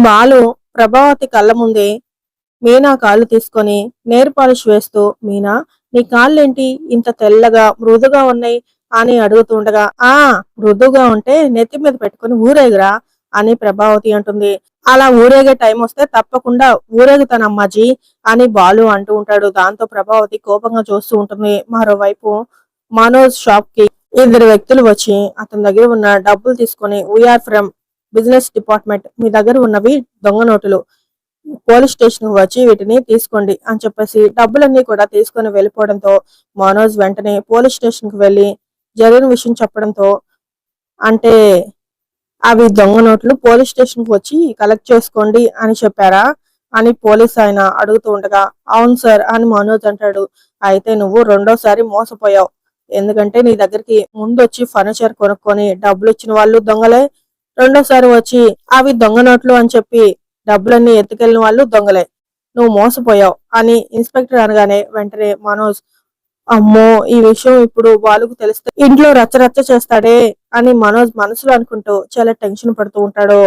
బాలు ప్రభావతి కళ్ళ ముందే మీనా కాళ్ళు తీసుకొని నేర్ పాలిష్ వేస్తూ మీనా నీ కాళ్ళేంటి? ఇంత తెల్లగా మృదుగా ఉన్నాయి అని అడుగుతుండగా ఆ మృదుగా ఉంటే నెత్తి మీద పెట్టుకొని ఊరేగిరా అని ప్రభావతి అంటుంది. అలా ఊరేగే టైం వస్తే తప్పకుండా ఊరేగుతానమ్మాజీ అని బాలు అంటూ ఉంటాడు. దాంతో ప్రభావతి కోపంగా చూస్తూ ఉంటుంది. మరోవైపు మనోజ్ షాప్కి ఇద్దరు వ్యక్తులు వచ్చి అతని దగ్గర ఉన్న డబ్బులు తీసుకొని we are from business department మీ దగ్గర ఉన్నవి దొంగ నోటులు. పోలీస్ స్టేషన్ వచ్చి వీటిని తీసుకోండి అని చెప్పేసి డబ్బులన్నీ కూడా తీసుకొని వెళ్ళిపోవడంతో మనోజ్ వెంటనే పోలీస్ స్టేషన్కు వెళ్ళి జరిగిన విషయం చెప్పడంతో అంటే అవి దొంగ నోట్లు పోలీస్ స్టేషన్కు వచ్చి కలెక్ట్ చేసుకోండి అని చెప్పారా? అని పోలీస్ ఆయన అడుగుతూ ఉండగా అవును సార్ అని మనోజ్ అంటాడు. అయితే నువ్వు రెండోసారి మోసపోయావు. ఎందుకంటే నీ దగ్గరికి ముందు వచ్చి ఫర్నిచర్ కొనుక్కొని డబ్బులు ఇచ్చిన వాళ్ళు దొంగలే. రెండోసారి వచ్చి అవి దొంగ నోట్లు అని చెప్పి డబ్బులన్నీ ఎత్తుకెళ్ళిన వాళ్ళు దొంగలే. నువ్వు మోసపోయావు అని ఇన్స్పెక్టర్ అనగానే వెంటనే మనోజ్ అమ్మో ఈ విషయం ఇప్పుడు బాలుకు తెలిస్తే ఇంట్లో రచ్చ రచ్చ చేస్తాడే అని మనోజ్ మనసులో అనుకుంటూ చాలా టెన్షన్ పడుతూ ఉంటాడు.